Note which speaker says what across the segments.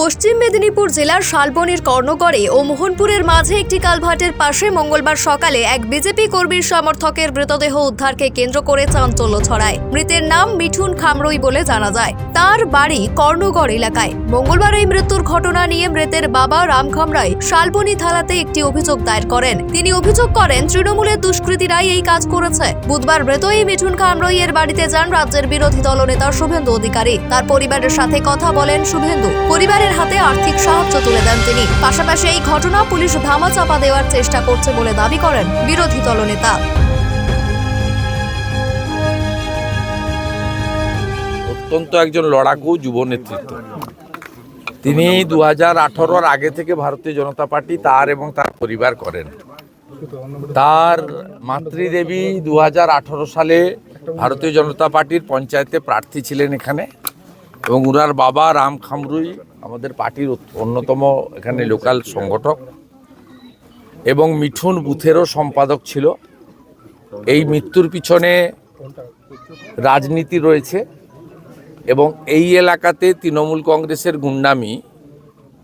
Speaker 1: পশ্চিম মেদিনীপুর জেলার শালবনির কর্ণগড়ে ও মোহনপুরের মাঝে একটি কালভাটের পাশে মঙ্গলবার সকালে এক বিজেপি কর্মীর সমর্থকের মৃতদেহ উদ্ধারকে কেন্দ্র করে চাঞ্চল্য ছড়ায়। মৃতের নাম মিঠুন খামরুই বলে জানা যায়। তার বাড়ি কর্ণগড় এলাকায়। মঙ্গলবার এই মৃত্যুর ঘটনা নিয়ে মৃতের বাবা রাম খামরাই শালবনি থানাতে একটি অভিযোগ দায়ের করেন। তিনি অভিযোগ করেন, তৃণমূলের দুষ্কৃতীরাই এই কাজ করেছে। বুধবার মৃত এই মিঠুন খামরই এর বাড়িতে যান রাজ্যের বিরোধী দলনেতা শুভেন্দু অধিকারী। তার পরিবারের সাথে কথা বলেন শুভেন্দু। পরিবারের হাতে আর্থিক সাহায্য তুলে দেন তিনি। পাশাপাশি এই ঘটনা পুলিশ ধামাচাপা দেওয়ার চেষ্টা করছে বলে দাবি করেন বিরোধী দলনেতা।
Speaker 2: অত্যন্ত একজন লড়াকু যুব নেতৃত্ব। তিনি দু হাজার আঠারোর আগে থেকে ভারতীয় জনতা পার্টি তার এবং তার পরিবার করেন। তার মাতৃদেবী দু হাজার আঠারো সালে ভারতীয় জনতা পার্টির পঞ্চায়েতে প্রার্থী ছিলেন এখানে এবং উনার বাবা রাম খামরুই আমাদের পার্টির অন্যতম এখানে লোকাল সংগঠক এবং মিঠুন বুথেরও সম্পাদক ছিল। এই মৃত্যুর পিছনে রাজনীতি রয়েছে এবং এই এলাকাতে তৃণমূল কংগ্রেসের গুন্ডামি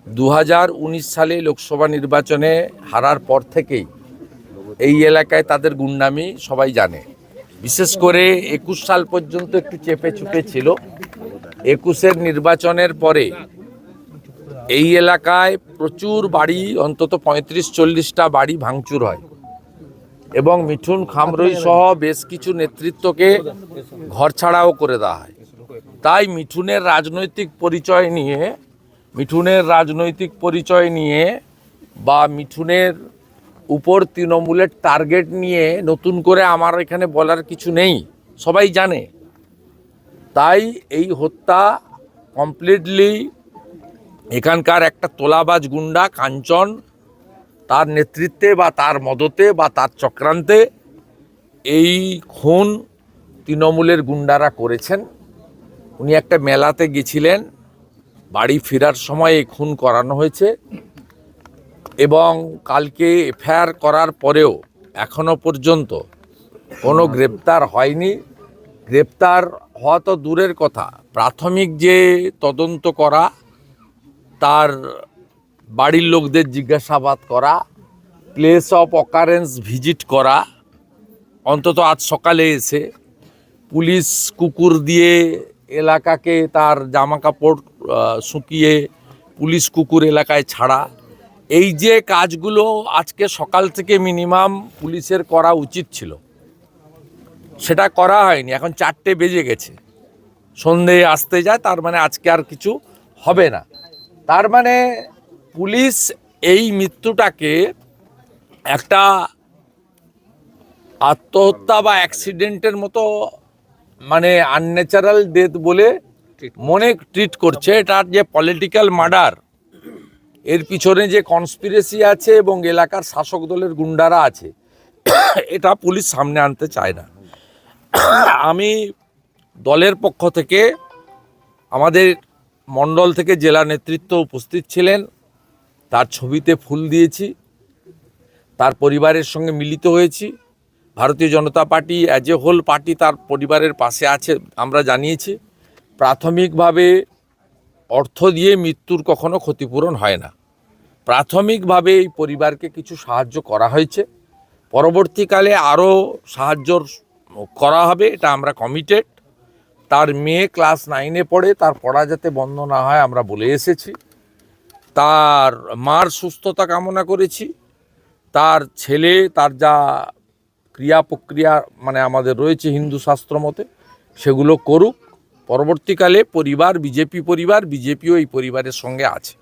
Speaker 2: দু হাজার উনিশ সালে লোকসভা নির্বাচনে হারার পর থেকেই এই এলাকায় তাদের গুন্ডামি সবাই জানে। বিশেষ করে একুশ সাল পর্যন্ত একটু চেপে চুপে ছিল। একুশের নির্বাচনের পরে এই এলাকায় প্রচুর বাড়ি, অন্তত পঁয়ত্রিশ, চল্লিশটা বাড়ি ভাঙচুর হয়। এবং মিঠুন খামরই সহ বেশ কিছু নেতৃত্বকে ঘর ছাড়াও করে দেওয়া হয়। তাই মিঠুনের রাজনৈতিক পরিচয় নিয়ে, মিঠুনের রাজনৈতিক পরিচয় নিয়ে বা মিঠুনের উপর তৃণমূলের টার্গেট নিয়ে নতুন করে আমার এখানে বলার কিছু নেই, সবাই জানে। তাই এই হত্যা কমপ্লিটলি এখানকার একটা তোলাবাজ গুন্ডা, কাঞ্চন, তার নেতৃত্বে বা তার মদতে বা তার চক্রান্তে এই খুন তৃণমূলের গুন্ডারা করেছেন। উনি একটা মেলাতে গেছিলেন, বাড়ি ফেরার সময় এই খুন করানো হয়েছে এবং কালকে এফআইআর করার পরেও এখনও পর্যন্ত কোনো গ্রেপ্তার হয়নি। গ্রেপ্তার হওয়া তো দূরের কথা। প্রাথমিক যে তদন্ত করা তার বাড়ির লোকদের জিজ্ঞাসাবাদ করা প্লেস অফ অকারেন্স ভিজিট করা, অন্তত আজ সকালে এসে পুলিশ কুকুর দিয়ে এলাকাকে তার জামা কাপড় শুকিয়ে পুলিশ কুকুর এলাকায় ছাড়া। এই যে কাজগুলো আজকে সকাল থেকে মিনিমাম পুলিশের করা উচিত ছিল, সেটা করা হয়নি। এখন চারটে বেজে গেছে। সন্ধে আসতে যায়, তার মানে আজকে আর কিছু হবে না। তার মানে পুলিশ এই মৃত্যুটাকে একটা আত্মহত্যা বা অ্যাক্সিডেন্টের মতো মানে আনন্যাচারাল ডেথ বলে মনে ট্রিট করছে। এটার যে পলিটিক্যাল মার্ডার এর পিছনে যে কনস্পিরেসি আছে এবং এলাকার শাসক দলের গুন্ডারা আছে এটা পুলিশ সামনে আনতে চায় না। আমি দলের পক্ষ থেকে আমাদের মণ্ডল থেকে জেলা নেতৃত্ব উপস্থিত ছিলেন। তার ছবিতে ফুল দিয়েছি। তার পরিবারের সঙ্গে মিলিত হয়েছি। Bharatiya Janata party as a whole party তার পরিবারের পাশে আছে আমরা জানিয়েছি। প্রাথমিকভাবে অর্থ দিয়ে মৃত্যুর কখনো ক্ষতিপূরণ হয় না। প্রাথমিকভাবে এই পরিবারকে কিছু সাহায্য করা হয়েছে। পরবর্তীকালে আরও সাহায্য করা হবে, এটা আমরা কমিটেড তার মেয়ে ক্লাস নাইনে পড়ে, তার পড়া যাতে বন্ধ না হয়, আমরা বলে এসেছি। তার মার সুস্থতা কামনা করেছি। তার ছেলে, তার যা ক্রিয়া প্রক্রিয়া মানে আমাদের রয়েছে হিন্দু শাস্ত্র মতে, সেগুলো করুক। পরবর্তীকালে পরিবার, বিজেপি পরিবার, বিজেপিও এই পরিবারের সঙ্গে আছে।